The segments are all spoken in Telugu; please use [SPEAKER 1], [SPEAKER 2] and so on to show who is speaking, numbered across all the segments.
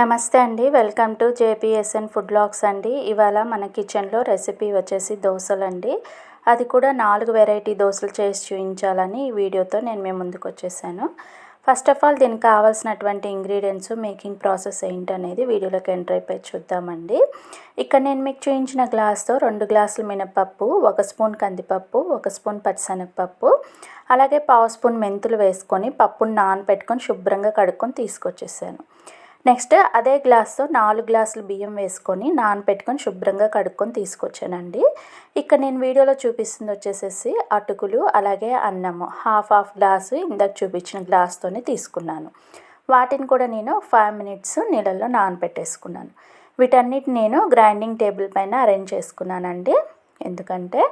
[SPEAKER 1] నమస్తే అండి. Welcome to JPSN food blogs అండి. ఇవాళ మన కిచెన్లో రెసిపీ వచ్చేసి దోశలు అండి అది కూడా నాలుగు వెరైటీ దోశలు చేసి చూపించాలని ఈ వీడియోతో నేను మేము ముందుకు వచ్చేసాను. ఫస్ట్ ఆఫ్ ఆల్ దీనికి కావాల్సినటువంటి ఇంగ్రీడియంట్స్ మేకింగ్ ప్రాసెస్ ఏంటనేది వీడియోలోకి ఎంటర్ అయిపోయి చూద్దామండి. ఇక్కడ నేను మీకు చూపించిన గ్లాస్తో రెండు గ్లాసులు మినపప్పు ఒక స్పూన్ కందిపప్పు ఒక స్పూన్ పచ్చిశనగపప్పు అలాగే పావు స్పూన్ మెంతులు వేసుకొని పప్పును నానబెట్టుకొని శుభ్రంగా కడుక్కొని తీసుకొచ్చేసాను. నెక్స్ట్ అదే గ్లాస్తో నాలుగు గ్లాసులు బియ్యం వేసుకొని నానబెట్టుకొని శుభ్రంగా కడుక్కొని తీసుకొచ్చానండి. ఇక్కడ నేను వీడియోలో చూపిస్తుంది వచ్చేసేసి అటుకులు అలాగే అన్నము. హాఫ్ హాఫ్ గ్లాసు ఇందాక చూపించిన గ్లాస్తోనే తీసుకున్నాను. వాటిని కూడా నేను ఫైవ్ మినిట్స్ నీళ్ళల్లో నానబెట్టేసుకున్నాను వీటన్నిటి నేను గ్రైండింగ్ టేబుల్ పైన అరేంజ్ చేసుకున్నానండి. ఎందుకంటే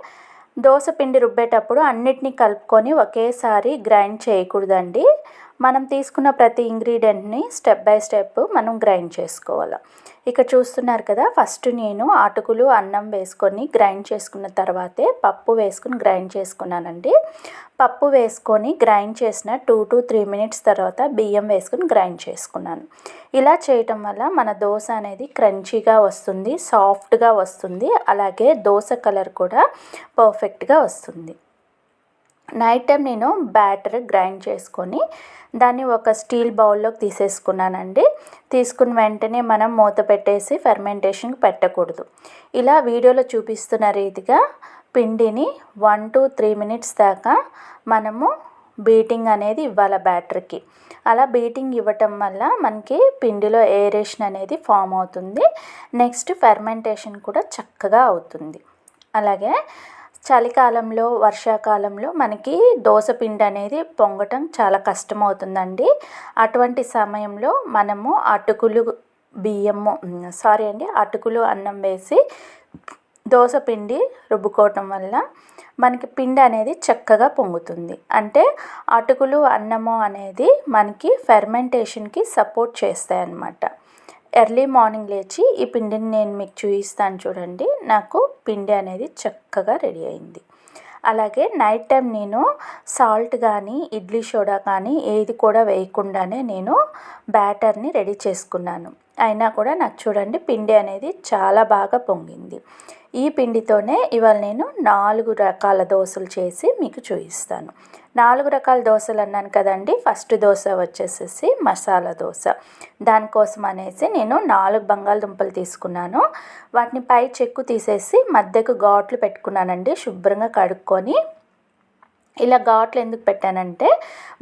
[SPEAKER 1] దోశ పిండి రుబ్బేటప్పుడు అన్నిటినీ కలుపుకొని ఒకేసారి గ్రైండ్ చేయకూడదండి. మనం తీసుకున్న ప్రతి ఇంగ్రీడియంట్ని స్టెప్ బై స్టెప్ మనం గ్రైండ్ చేసుకోవాలి. ఇక్కడ చూస్తున్నారు కదా ఫస్ట్ నేను అటుకులు అన్నం వేసుకొని గ్రైండ్ చేసుకున్న తర్వాతే పప్పు వేసుకుని గ్రైండ్ చేసుకున్నానండి. పప్పు వేసుకొని గ్రైండ్ చేసిన టూ టు త్రీ మినిట్స్ తర్వాత బియ్యం వేసుకుని గ్రైండ్ చేసుకున్నాను. ఇలా చేయటం వల్ల మన దోశ అనేది క్రంచీగా వస్తుంది సాఫ్ట్గా వస్తుంది అలాగే దోశ కలర్ కూడా పర్ఫెక్ట్గా వస్తుంది. నైట్ టైం నేను బ్యాటర్ గ్రైండ్ చేసుకొని దాన్ని ఒక స్టీల్ బౌల్లోకి తీసేసుకున్నానండి. తీసుకున్న వెంటనే మనం మూత పెట్టేసి ఫెర్మెంటేషన్కి పెట్టకూడదు. ఇలా వీడియోలో చూపిస్తున్న రీతిగా పిండిని వన్ టు త్రీ మినిట్స్ దాకా మనము బీటింగ్ అనేది ఇవ్వాలి బ్యాటర్కి. అలా బీటింగ్ ఇవ్వటం వల్ల మనకి పిండిలో ఏరేషన్ అనేది ఫామ్ అవుతుంది. నెక్స్ట్ ఫెర్మెంటేషన్ కూడా చక్కగా అవుతుంది. అలాగే చలికాలంలో వర్షాకాలంలో మనకి దోసపిండి అనేది పొంగటం చాలా కష్టమవుతుందండి. అటువంటి సమయంలో మనము అటుకులు బియ్యము సారీ అండి అటుకులు అన్నం వేసి దోసపిండి రుబ్బుకోవటం వల్ల మనకి పిండి అనేది చక్కగా పొంగుతుంది. అంటే అటుకులు అన్నము అనేది మనకి ఫెర్మెంటేషన్కి సపోర్ట్ చేస్తాయి అన్నమాట ఎర్లీ మార్నింగ్ లేచి ఈ పిండిని నేను మీకు చూపిస్తాను చూడండి. నాకు పిండి అనేది చక్కగా రెడీ అయింది. అలాగే నైట్ టైం నేను సాల్ట్ కానీ ఇడ్లీ సోడా కానీ ఏది కూడా వేయకుండానే నేను బ్యాటర్ని రెడీ చేసుకున్నాను. అయినా కూడా నాకు చూడండి పిండి అనేది చాలా బాగా పొంగింది. ఈ పిండితోనే ఇవాళ నేను నాలుగు రకాల దోశలు చేసి మీకు చూపిస్తాను నాలుగు రకాల దోశలు అన్నాను కదండి. ఫస్ట్ దోశ వచ్చేసేసి మసాలా దోశ. దానికోసం అనేసి నేను నాలుగు బంగాళదుంపలు తీసుకున్నాను. వాటిని పై చెక్కు తీసేసి మధ్యకు ఘాట్లు పెట్టుకున్నానండి. శుభ్రంగా కడుక్కొని ఇలా ఘాట్లు ఎందుకు పెట్టానంటే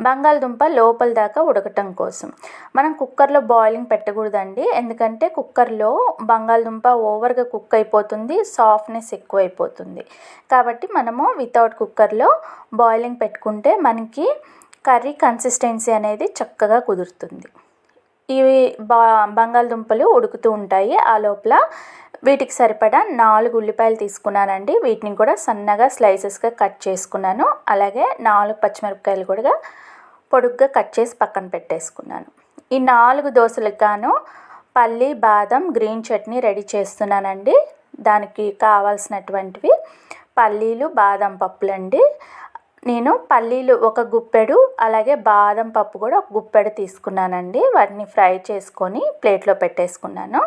[SPEAKER 1] బంగాళదుంప లోపల దాకా ఉడకటం కోసం. మనం కుక్కర్లో బాయిలింగ్ పెట్టకూడదండి. ఎందుకంటే కుక్కర్లో బంగాళదుంప ఓవర్గా కుక్ అయిపోతుంది సాఫ్ట్నెస్ ఎక్కువైపోతుంది. కాబట్టి మనము వితౌట్ కుక్కర్లో బాయిలింగ్ పెట్టుకుంటే మనకి కర్రీ కన్సిస్టెన్సీ అనేది చక్కగా కుదురుతుంది. ఇవి బా బంగాళదుంపలు ఉడుకుతూ ఉంటాయి. ఆ లోపల వీటికి సరిపడా నాలుగు ఉల్లిపాయలు తీసుకున్నానండి. వీటిని కూడా సన్నగా స్లైసెస్గా కట్ చేసుకున్నాను. అలాగే నాలుగు పచ్చిమిరపకాయలు కూడా పొడుగ్గా కట్ చేసి పక్కన పెట్టేసుకున్నాను. ఈ నాలుగు దోశలకు గాను పల్లి బాదం గ్రీన్ చట్నీ రెడీ చేస్తున్నానండి. దానికి కావాల్సినటువంటివి పల్లీలు బాదం పప్పులండి. నేను పల్లీలు ఒక గుప్పెడు అలాగే బాదం పప్పు కూడా ఒక గుప్పెడు తీసుకున్నానండి. వాటిని ఫ్రై చేసుకొని ప్లేట్లో పెట్టేసుకున్నాను.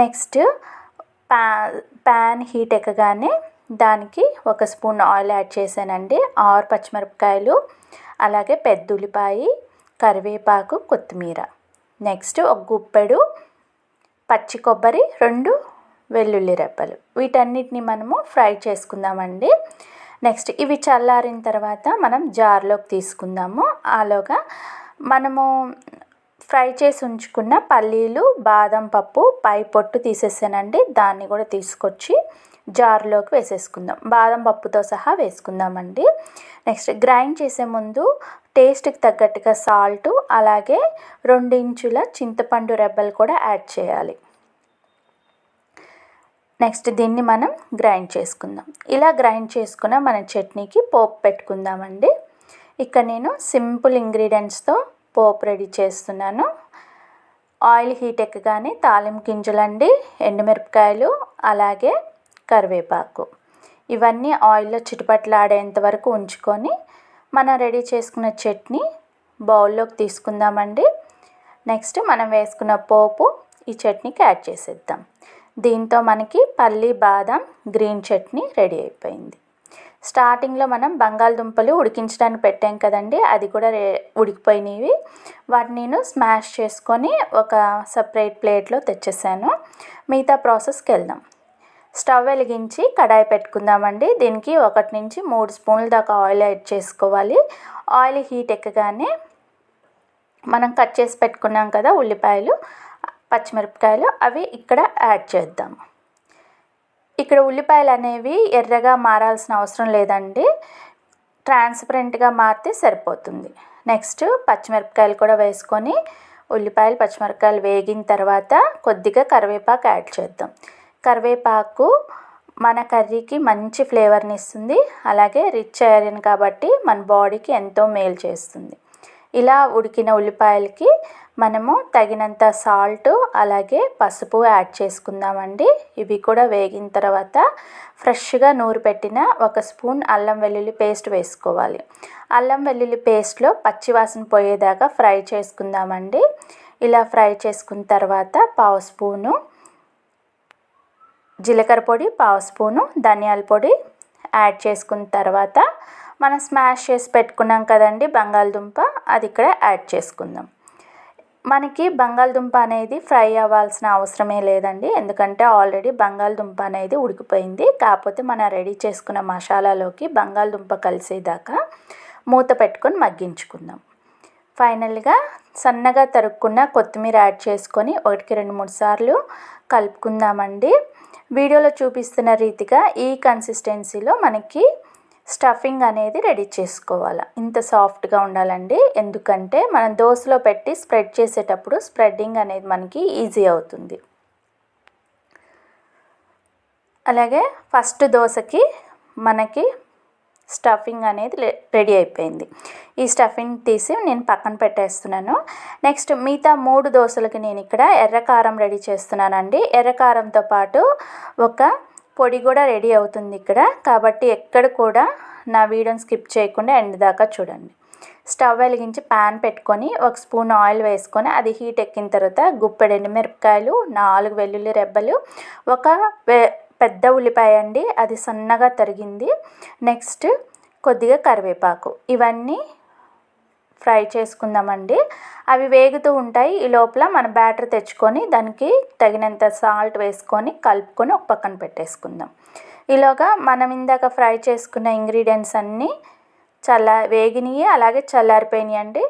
[SPEAKER 1] నెక్స్ట్ ప్యా ప్యాన్ హీట్ ఎక్కగానే దానికి ఒక స్పూన్ ఆయిల్ యాడ్ చేశానండి. ఆరు పచ్చిమిరపకాయలు అలాగే పెద్ద ఉల్లిపాయ కరివేపాకు కొత్తిమీర. నెక్స్ట్ ఒక గుప్పెడు పచ్చి కొబ్బరి రెండు వెల్లుల్లి రెప్పలు వీటన్నిటిని మనము ఫ్రై చేసుకుందామండి. నెక్స్ట్ ఇవి చల్లారిన తర్వాత మనం జార్లోకి తీసుకుందాము. ఆలోగా మనము ఫ్రై చేసి ఉంచుకున్న పల్లీలు బాదం పప్పు పై పొట్టు తీసేసానండి. దాన్ని కూడా తీసుకొచ్చి జార్లోకి వేసేసుకుందాం. బాదం పప్పుతో సహా వేసుకుందామండి. నెక్స్ట్ గ్రైండ్ చేసే ముందు టేస్ట్కి తగ్గట్టుగా సాల్ట్ అలాగే రెండు ఇంచుల చింతపండు రెబ్బలు కూడా యాడ్ చేయాలి. నెక్స్ట్ దీన్ని మనం గ్రైండ్ చేసుకుందాం. ఇలా గ్రైండ్ చేసుకున్న మన చట్నీకి పోపు పెట్టుకుందామండి. ఇక్కడ నేను సింపుల్ ఇంగ్రీడియంట్స్తో పోపు రెడీ చేస్తున్నాను. ఆయిల్ హీట్ ఎక్కగానే తాలిం గింజలండి ఎండుమిరపకాయలు అలాగే కరివేపాకు. ఇవన్నీ ఆయిల్లో చిటుపట్లాడేంత వరకు ఉంచుకొని మనం రెడీ చేసుకున్న చట్నీ బౌల్లోకి తీసుకుందామండి. నెక్స్ట్ మనం వేసుకున్న పోపు ఈ చట్నీకి యాడ్ చేసేద్దాం. దీంతో మనకి పల్లి బాదం గ్రీన్ చట్నీ రెడీ అయిపోయింది. స్టార్టింగ్లో మనం బంగాళదుంపలు ఉడికించడానికి పెట్టాం కదండి అది కూడా రే ఉడికిపోయినవి. వాటిని నేను స్మాష్ చేసుకొని ఒక సపరేట్ ప్లేట్లో తెచ్చేసాను. మిగతా ప్రాసెస్కి వెళ్దాం. స్టవ్ వెలిగించి కడాయి పెట్టుకుందామండి. దీనికి ఒకటి నుంచి మూడు స్పూన్ల దాకా ఆయిల్ యాడ్ చేసుకోవాలి. ఆయిల్ హీట్ ఎక్కగానే మనం కట్ చేసి పెట్టుకున్నాం కదా ఉల్లిపాయలు పచ్చిమిరపకాయలు అవి ఇక్కడ యాడ్ చేద్దాం. ఇక్కడ ఉల్లిపాయలు అనేవి ఎర్రగా మారాల్సిన అవసరం లేదండి. ట్రాన్స్పరెంట్గా మారితే సరిపోతుంది. నెక్స్ట్ పచ్చిమిరపకాయలు కూడా వేసుకొని ఉల్లిపాయలు పచ్చిమిరపకాయలు వేగిన తర్వాత కొద్దిగా కరివేపాకు యాడ్ చేద్దాం. కరివేపాకు మన కర్రీకి మంచి ఫ్లేవర్ని ఇస్తుంది. అలాగే రిచ్ ఐరన్ కాబట్టి మన బాడీకి ఎంతో మేలు చేస్తుంది. ఇలా ఉడికిన ఉల్లిపాయలకి మనము తగినంత సాల్ట్ అలాగే పసుపు యాడ్ చేసుకుందామండి. ఇవి కూడా వేగిన తర్వాత ఫ్రెష్గా నూరు పెట్టిన ఒక స్పూన్ అల్లం వెల్లుల్లి పేస్ట్ వేసుకోవాలి. అల్లం వెల్లుల్లి పేస్ట్లో పచ్చివాసన పోయేదాకా ఫ్రై చేసుకుందామండి. ఇలా ఫ్రై చేసుకున్న తర్వాత పావు స్పూను జీలకర్ర పొడి పావు స్పూను ధనియాల పొడి యాడ్ చేసుకున్న తర్వాత మనం స్మాష్ చేసి పెట్టుకున్నాం కదండి బంగాళదుంప అది ఇక్కడ యాడ్ చేసుకుందాం. మనకి బంగాళదుంప అనేది ఫ్రై అవ్వాల్సిన అవసరమే లేదండి. ఎందుకంటే ఆల్రెడీ బంగాళదుంప అనేది ఉడికిపోయింది. కాకపోతే మనం రెడీ చేసుకున్న మసాలాలోకి బంగాళదుంప కలిసేదాకా మూత పెట్టుకొని మగ్గించుకుందాం. ఫైనల్గా సన్నగా తరుక్కున్న కొత్తిమీర యాడ్ చేసుకొని ఒకటికి రెండు మూడు సార్లు కలుపుకుందామండి. వీడియోలో చూపిస్తున్న రీతిగా ఈ కన్సిస్టెన్సీలో మనకి స్టఫింగ్ అనేది రెడీ చేసుకోవాలి. ఇంత సాఫ్ట్గా ఉండాలండి. ఎందుకంటే మనం దోశలో పెట్టి స్ప్రెడ్ చేసేటప్పుడు స్ప్రెడ్డింగ్ అనేది మనకి ఈజీ అవుతుంది. అలాగే ఫస్ట్ దోశకి మనకి స్టఫింగ్ అనేది రెడీ అయిపోయింది. ఈ స్టఫింగ్ తీసి నేను పక్కన పెట్టేస్తున్నాను. నెక్స్ట్ మిగతా మూడు దోశలకి నేను ఇక్కడ ఎర్రకారం రెడీ చేస్తున్నానండి. ఎర్రకారంతో పాటు ఒక పొడి కూడా రెడీ అవుతుంది ఇక్కడ. కాబట్టి ఎక్కడ కూడా నా వీడియోని స్కిప్ చేయకుండా ఎండ్ దాకా చూడండి. స్టవ్ వెలిగించి ప్యాన్ పెట్టుకొని ఒక స్పూన్ ఆయిల్ వేసుకొని అది హీట్ ఎక్కిన తర్వాత గుప్పెడు ఎండుమిరపకాయలు నాలుగు వెల్లుల్లి రెబ్బలు ఒక పెద్ద ఉల్లిపాయ అండి అది సన్నగా తరిగింది. నెక్స్ట్ కొద్దిగా కరివేపాకు. ఇవన్నీ ఫ్రై చేసుకుందామండి. అవి వేగుతూ ఉంటాయి. ఈ లోపల మన బ్యాటర్ తెచ్చుకొని దానికి తగినంత సాల్ట్ వేసుకొని కలుపుకొని ఒక పక్కన పెట్టేసుకుందాం. ఈలోగా మనం ఇందాక ఫ్రై చేసుకున్న ఇంగ్రీడియంట్స్ అన్నీ చల్ల వేగినవి అలాగే చల్లారిపోయినాయి అండి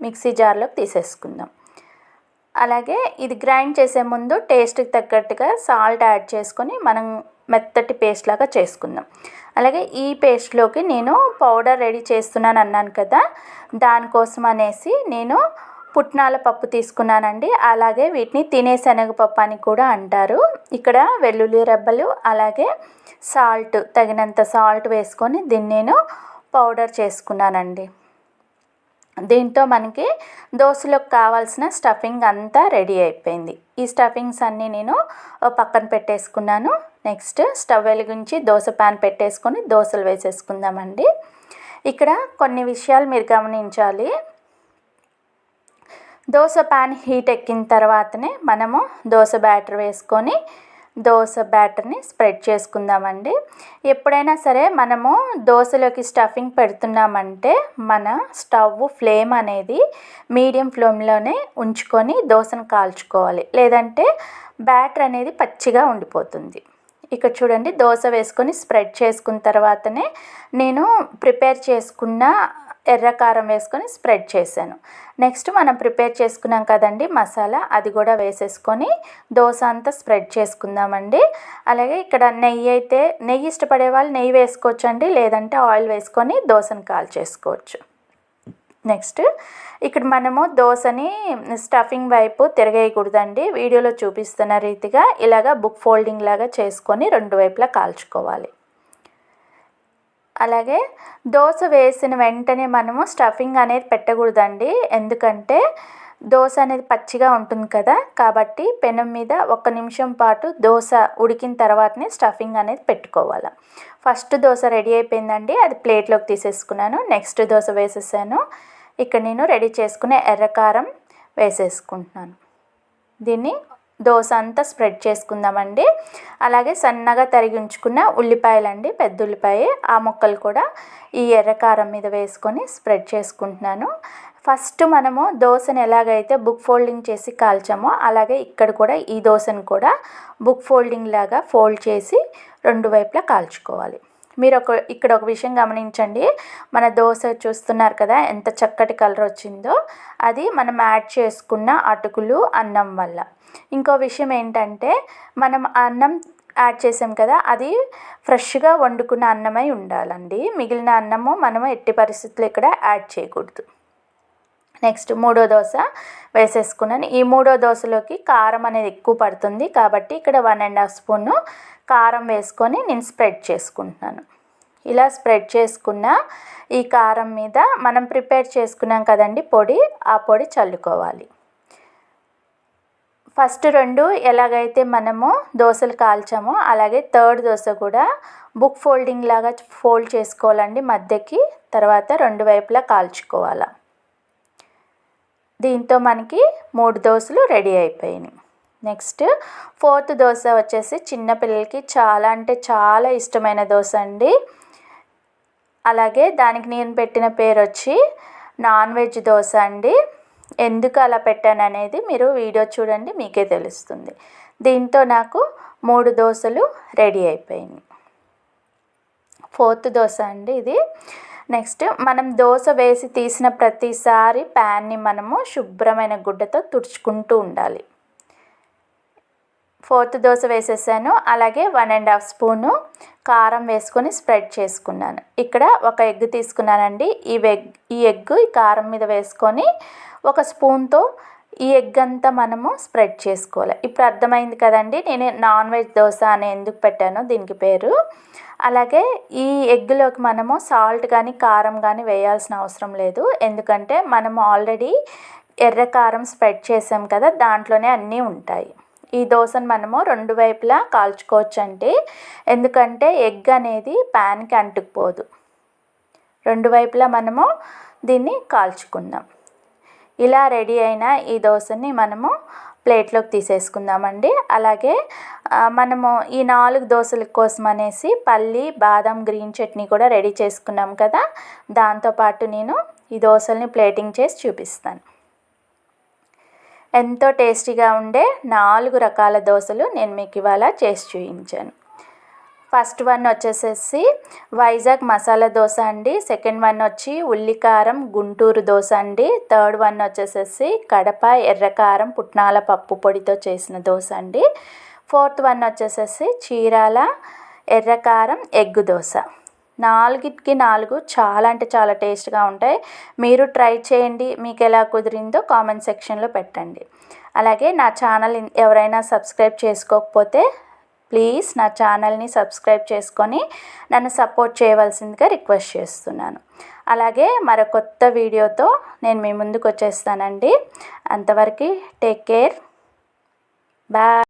[SPEAKER 1] మిక్సీ జార్లోకి తీసేసుకుందాం. అలాగే ఇది గ్రైండ్ చేసే ముందు టేస్ట్కి తగ్గట్టుగా సాల్ట్ యాడ్ చేసుకొని మనం మెత్తటి పేస్ట్ లాగా చేసుకుందాం. అలాగే ఈ పేస్ట్లోకి నేను పౌడర్ రెడీ చేస్తున్నాను అన్నాను కదా దానికోసం అనేసి నేను పుట్నాల పప్పు తీసుకున్నానండి. అలాగే వీటిని తినే శనగపప్పు అని కూడా అంటారు. ఇక్కడ వెల్లుల్లి రెబ్బలు అలాగే సాల్ట్ తగినంత సాల్ట్ వేసుకొని దీన్ని నేను పౌడర్ చేసుకున్నానండి. దీంతో మనకి దోశలోకి కావాల్సిన స్టఫింగ్ అంతా రెడీ అయిపోయింది. ఈ స్టఫింగ్స్ అన్నీ నేను పక్కన పెట్టేసుకున్నాను. నెక్స్ట్ స్టవ్ వెలిగించి దోశ ప్యాన్ పెట్టేసుకొని దోశలు వేసేసుకుందామండి. ఇక్కడ కొన్ని విషయాలు మీరు గమనించాలి. దోశ ప్యాన్ హీట్ ఎక్కిన తర్వాతనే మనము దోశ బ్యాటర్ వేసుకొని దోశ బ్యాటర్ని స్ప్రెడ్ చేసుకుందామండి. ఎప్పుడైనా సరే మనము దోశలోకి స్టఫింగ్ పెడుతున్నామంటే మన స్టవ్ ఫ్లేమ్ అనేది మీడియం ఫ్లేమ్లోనే ఉంచుకొని దోశను కాల్చుకోవాలి. లేదంటే బ్యాటర్ అనేది పచ్చిగా ఉండిపోతుంది. ఇక్కడ చూడండి దోశ వేసుకొని స్ప్రెడ్ చేసుకున్న తర్వాతనే నేను ప్రిపేర్ చేసుకున్న ఎర్రకారం వేసుకొని స్ప్రెడ్ చేశాను. నెక్స్ట్ మనం ప్రిపేర్ చేసుకున్నాం కదండి మసాలా అది కూడా వేసేసుకొని దోశ అంతా స్ప్రెడ్ చేసుకుందామండి. అలాగే ఇక్కడ నెయ్యి అయితే నెయ్యి ఇష్టపడే వాళ్ళు నెయ్యి వేసుకోవచ్చు అండి లేదంటే ఆయిల్ వేసుకొని దోశను కాల్ చేసుకోవచ్చు. నెక్స్ట్ ఇక్కడ మనము దోశని స్టఫింగ్ వైపు తిరగేయకూడదండి. వీడియోలో చూపిస్తున్న రీతిగా ఇలాగ బుక్ ఫోల్డింగ్ లాగా చేసుకొని రెండు వైపులా కాల్చుకోవాలి. అలాగే దోశ వేసిన వెంటనే మనము స్టఫింగ్ అనేది పెట్టకూడదండి. ఎందుకంటే దోశ అనేది పచ్చిగా ఉంటుంది కదా కాబట్టి పెనం మీద ఒక నిమిషం పాటు దోశ ఉడికిన తర్వాతనే స్టఫింగ్ అనేది పెట్టుకోవాలి. ఫస్ట్ దోశ రెడీ అయిపోయిందండి అది ప్లేట్లోకి తీసేసుకున్నాను. నెక్స్ట్ దోశ వేసేసాను. ఇక్కడ నేను రెడీ చేసుకునే ఎర్రకారం వేసేసుకుంటున్నాను. దీన్ని దోశ అంతా స్ప్రెడ్ చేసుకుందామండి. అలాగే సన్నగా తరిగి ఉంచుకున్న ఉల్లిపాయలండి పెద్ద ఉల్లిపాయ. ఆ ముక్కలు కూడా ఈ ఎర్రకారం మీద వేసుకొని స్ప్రెడ్ చేసుకుంటున్నాను. ఫస్ట్ మనము దోశను ఎలాగైతే బుక్ ఫోల్డింగ్ చేసి కాల్చామో అలాగే ఇక్కడ కూడా ఈ దోశను కూడా బుక్ ఫోల్డింగ్ లాగా ఫోల్డ్ చేసి రెండు వైపులా కాల్చుకోవాలి. మీరు ఒక ఇక్కడ ఒక విషయం గమనించండి. మన దోశ చూస్తున్నారు కదా ఎంత చక్కటి కలర్ వచ్చిందో. అది మనం యాడ్ చేసుకున్న అటుకులు అన్నం వల్ల. ఇంకో విషయం ఏంటంటే మనం అన్నం యాడ్ చేసాం కదా అది ఫ్రెష్గా వండుకున్న అన్నమై ఉండాలండి. మిగిలిన అన్నము మనం ఎట్టి పరిస్థితుల్లో ఇక్కడ యాడ్ చేయకూడదు. నెక్స్ట్ మూడో దోశ వేసేసుకున్నాను. ఈ మూడో దోశలోకి కారం అనేది ఎక్కువ పడుతుంది కాబట్టి ఇక్కడ వన్ అండ్ హాఫ్ స్పూన్ కారం వేసుకొని నేను స్ప్రెడ్ చేసుకుంటున్నాను. ఇలా స్ప్రెడ్ చేసుకున్న ఈ కారం మీద మనం ప్రిపేర్ చేసుకున్నాం కదండి పొడి ఆ పొడి చల్లుకోవాలి. ఫస్ట్ రెండు ఎలాగైతే మనము దోశలు కాల్చామో అలాగే థర్డ్ దోశ కూడా బుక్ ఫోల్డింగ్ లాగా ఫోల్డ్ చేసుకోవాలండి మధ్యకి తర్వాత రెండు వైపులా కాల్చుకోవాలి. దీంతో మనకి మూడు దోశలు రెడీ అయిపోయినాయి. నెక్స్ట్ ఫోర్త్ దోశ వచ్చేసి చిన్నపిల్లలకి చాలా అంటే చాలా ఇష్టమైన దోశ అండి. అలాగే దానికి నేను పెట్టిన పేరు వచ్చి నాన్ వెజ్ దోశ అండి. ఎందుకు అలా పెట్టాను అనేది మీరు వీడియో చూడండి మీకే తెలుస్తుంది. దీంతో నాకు మూడు దోశలు రెడీ అయిపోయినాయి. ఫోర్త్ దోశ అండి ఇది. నెక్స్ట్ మనం దోశ వేసి తీసిన ప్రతిసారి ప్యాన్ని మనము శుభ్రమైన గుడ్డతో తుడుచుకుంటూ ఉండాలి. ఫోర్త్ దోశ వేసేసాను. అలాగే వన్ అండ్ హాఫ్ స్పూను కారం వేసుకొని స్ప్రెడ్ చేసుకున్నాను. ఇక్కడ ఒక ఎగ్ తీసుకున్నానండి. ఈ ఎగ్ ఈ ఎగ్ ఈ కారం మీద వేసుకొని ఒక స్పూన్తో ఈ ఎగ్ అంతా మనము స్ప్రెడ్ చేసుకోవాలి. ఇప్పుడు అర్థమైంది కదండి నేను నాన్ వెజ్ దోశ అని ఎందుకు పెట్టానో దీనికి పేరు. అలాగే ఈ ఎగ్లోకి మనము సాల్ట్ కానీ కారం కానీ వేయాల్సిన అవసరం లేదు. ఎందుకంటే మనము ఆల్రెడీ ఎర్ర కారం స్ప్రెడ్ చేసాం కదా దాంట్లోనే అన్నీ ఉంటాయి. ఈ దోశను మనము రెండు వైపులా కాల్చుకోవచ్చు అండి ఎందుకంటే ఎగ్ అనేది ప్యాన్కి అంటుకుపోదు. రెండు వైపులా మనము దీన్ని కాల్చుకుందాం. ఇలా రెడీ అయిన ఈ దోశని మనము ప్లేట్లోకి తీసేసుకుందామండి. అలాగే మనము ఈ నాలుగు దోశల కోసం అనేసి పల్లి బాదం గ్రీన్ చట్నీ కూడా రెడీ చేసుకున్నాం కదా. దాంతోపాటు నేను ఈ దోశల్ని ప్లేటింగ్ చేసి చూపిస్తాను. ఎంతో టేస్టీగా ఉండే నాలుగు రకాల దోశలు నేను మీకు ఇవాళ చేసి చూపించాను. ఫస్ట్ వన్ వచ్చేసేసి వైజాగ్ మసాలా దోశ అండి. సెకండ్ వన్ వచ్చి ఉల్లికారం గుంటూరు దోశ అండి. థర్డ్ వన్ వచ్చేసేసి కడప ఎర్రకారం పుట్నాల పప్పు పొడితో చేసిన దోశ అండి. ఫోర్త్ వన్ వచ్చేసేసి చీరాల ఎర్రకారం ఎగ్గు దోశ. నాలుగిటికి నాలుగు చాలా అంటే చాలా టేస్ట్గా ఉంటాయి. మీరు ట్రై చేయండి మీకు ఎలా కుదిరిందో కామెంట్ సెక్షన్లో పెట్టండి. అలాగే నా ఛానల్ ఎవరైనా సబ్స్క్రైబ్ చేసుకోకపోతే ప్లీజ్ నా ఛానల్ని సబ్స్క్రైబ్ చేసుకొని నన్ను సపోర్ట్ చేయవలసిందిగా రిక్వెస్ట్ చేస్తున్నాను. అలాగే మరో కొత్త వీడియోతో నేను మీ ముందుకు వచ్చేస్తానండి. అంతవరకు టేక్ కేర్. బాయ్.